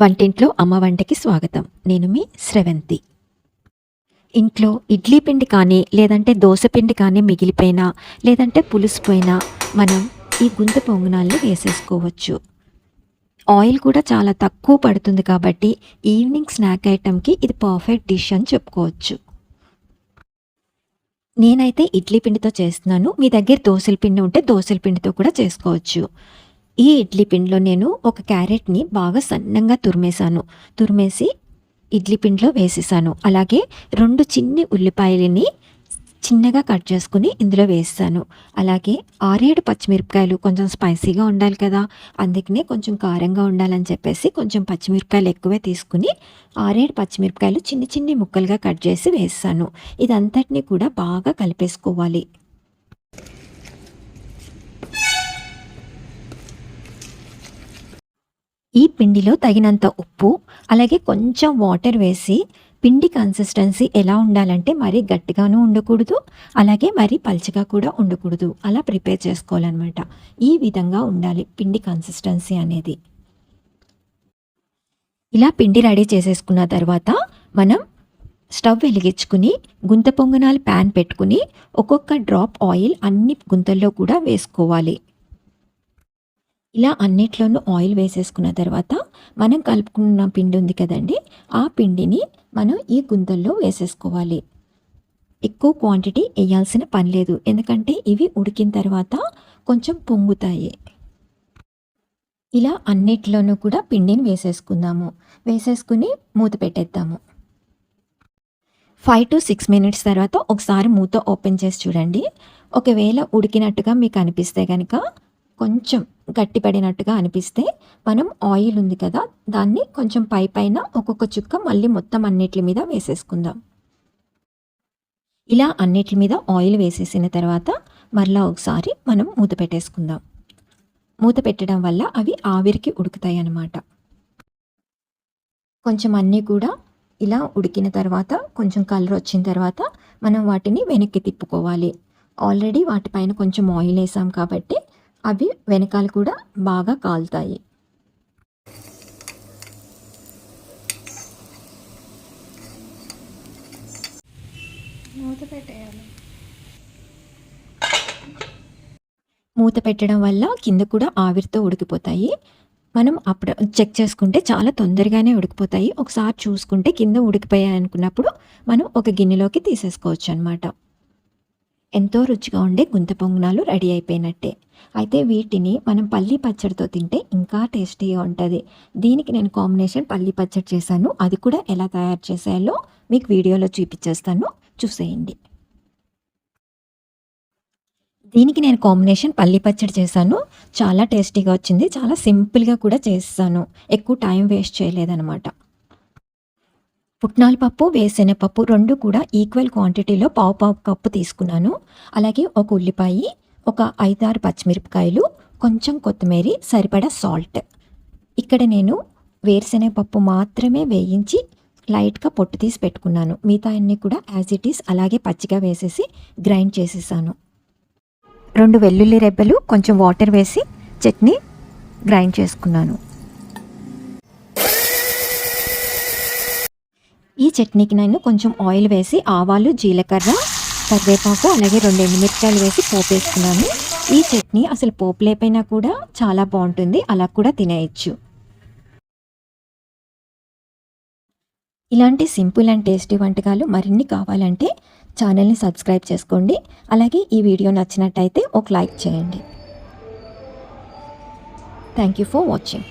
వంటింట్లో అమ్మ వంటకి స్వాగతం. నేను మీ స్రవంతి. ఇంట్లో ఇడ్లీ పిండి కానీ లేదంటే దోశ పిండి కానీ మిగిలిపోయినా లేదంటే పులుసుపోయినా మనం ఈ గుంత పొంగనాల్ని వేసేసుకోవచ్చు. ఆయిల్ కూడా చాలా తక్కువ పడుతుంది కాబట్టి ఈవినింగ్ స్నాక్ ఐటెంకి ఇది పర్ఫెక్ట్ డిష్ అని చెప్పుకోవచ్చు. నేనైతే ఇడ్లీ పిండితో చేస్తున్నాను. మీ దగ్గర దోశల పిండి ఉంటే దోశల పిండితో కూడా చేసుకోవచ్చు. ఈ ఇడ్లీ పిండిలో నేను ఒక క్యారెట్ని బాగా సన్నంగా తురిమేశాను. తురిమేసి ఇడ్లీ పిండిలో వేసేసాను. అలాగే రెండు చిన్ని ఉల్లిపాయలని చిన్నగా కట్ చేసుకుని ఇందులో వేస్తాను అలాగే ఆరేడు పచ్చిమిరపకాయలు కొంచెం స్పైసీగా ఉండాలి కదా అందుకనే కొంచెం కారంగా ఉండాలని చెప్పేసి కొంచెం పచ్చిమిరపకాయలు ఎక్కువే తీసుకుని ఆరేడు పచ్చిమిరపకాయలు చిన్ని చిన్ని ముక్కలుగా కట్ చేసి వేస్తాను ఇదంతటినీ కూడా బాగా కలిపేసుకోవాలి. ఈ పిండిలో తగినంత ఉప్పు అలాగే కొంచెం వాటర్ వేసి పిండి కన్సిస్టెన్సీ ఎలా ఉండాలంటే మరీ గట్టిగాను ఉండకూడదు అలాగే మరీ పల్చగా కూడా ఉండకూడదు. అలా ప్రిపేర్ చేసుకోవాలన్నమాట. ఈ విధంగా ఉండాలి పిండి కన్సిస్టెన్సీ అనేది. ఇలా పిండి రెడీ చేసేసుకున్న తర్వాత మనం స్టవ్ వెలిగించుకుని గుంత పొంగనాలు ప్యాన్ పెట్టుకుని ఒక్కొక్క డ్రాప్ ఆయిల్ అన్ని గుంతల్లో కూడా వేసుకోవాలి. ఇలా అన్నిట్లోనూ ఆయిల్ వేసేసుకున్న తర్వాత మనం కలుపుకున్న పిండి ఉంది కదండి ఆ పిండిని మనం ఈ గుంతల్లో వేసేసుకోవాలి. ఎక్కువ క్వాంటిటీ వేయాల్సిన పని లేదు ఎందుకంటే ఇవి ఉడికిన తర్వాత కొంచెం పొంగుతాయి. ఇలా అన్నిట్లోనూ కూడా పిండిని వేసేసుకుందాము. వేసేసుకుని మూత పెట్టేద్దాము. ఫైవ్ టు సిక్స్ మినిట్స్ తర్వాత ఒకసారి మూత ఓపెన్ చేసి చూడండి. ఒకవేళ ఉడికినట్టుగా మీకు అనిపిస్తే కనుక కొంచెం గట్టిపడినట్టుగా అనిపిస్తే మనం ఆయిల్ ఉంది కదా దాన్ని కొంచెం పై పైన ఒక్కొక్క చుక్క మళ్ళీ మొత్తం అన్నిటి మీద వేసేసుకుందాం. ఇలా అన్నిటి మీద ఆయిల్ వేసేసిన తర్వాత మరలా ఒకసారి మనం మూత పెట్టేసుకుందాం. మూత పెట్టడం వల్ల అవి ఆవిరికి ఉడుకుతాయి అన్నమాట కొంచెం అన్నీ కూడా ఇలా ఉడికిన తర్వాత కొంచెం కలర్ వచ్చిన తర్వాత మనం వాటిని వెనక్కి తిప్పుకోవాలి. ఆల్రెడీ వాటిపైన కొంచెం ఆయిల్ వేసాం కాబట్టి అవి వెనకాల కూడా బాగా కాలుతాయి. మూత పెట్టేయాలి. మూత పెట్టడం వల్ల కింద కూడా ఆవిరితో ఉడికిపోతాయి. మనం అప్పుడు చెక్ చేసుకుంటే చాలా తొందరగానే ఉడికిపోతాయి. ఒకసారి చూసుకుంటే కింద ఉడికిపోయాయి అనుకున్నప్పుడు మనం ఒక గిన్నెలోకి తీసేసుకోవచ్చు అనమాట ఎంతో రుచిగా ఉండే గుంత పొంగనాలు రెడీ అయిపోయినట్టే. అయితే వీటిని మనం పల్లి పచ్చడితో తింటే ఇంకా టేస్టీగా ఉంటుంది. దీనికి నేను కాంబినేషన్ పల్లి పచ్చడి చేశాను. అది కూడా ఎలా తయారు చేసేయాలో మీకు వీడియోలో చూపించేస్తాను. చూసేయండి. దీనికి నేను కాంబినేషన్ పల్లి పచ్చడి చేశాను. చాలా టేస్టీగా వచ్చింది. చాలా సింపుల్గా కూడా చేస్తాను. ఎక్కువ టైం వేస్ట్ చేయలేదన్నమాట. పుట్నాల పప్పు వేసెనపప్పు రెండు కూడా ఈక్వల్ క్వాంటిటీలో పావు పావు కప్పు తీసుకున్నాను. అలాగే ఒక ఉల్లిపాయ ఒక ఐదారు పచ్చిమిరపకాయలు కొంచెం కొత్తిమీర సరిపడా సాల్ట్. ఇక్కడ నేను వేరుశెనగపప్పు మాత్రమే వేయించి లైట్గా పొట్టు తీసి పెట్టుకున్నాను. మిగతా అన్నీ కూడా యాజ్ ఇట్ ఈస్ అలాగే పచ్చిగా వేసేసి గ్రైండ్ చేసేసాను. రెండు వెల్లుల్లి రెబ్బలు కొంచెం వాటర్ వేసి చట్నీ గ్రైండ్ చేసుకున్నాను. ఈ చట్నీకి నేను కొంచెం ఆయిల్ వేసి ఆవాలు జీలకర్ర కరివేపాకు అలాగే రెండు ఎండుమిరపకాయలు వేసి పోపు వేసుకున్నాను. ఈ చట్నీ అసలు పోపు లేపైనా కూడా చాలా బాగుంటుంది. అలా కూడా తినేయచ్చు. ఇలాంటి సింపుల్ అండ్ టేస్టీ వంటకాలు మరిన్ని కావాలంటే ఛానల్ని సబ్స్క్రైబ్ చేసుకోండి. అలాగే ఈ వీడియో నచ్చినట్టయితే ఒక లైక్ చేయండి. Thank you for watching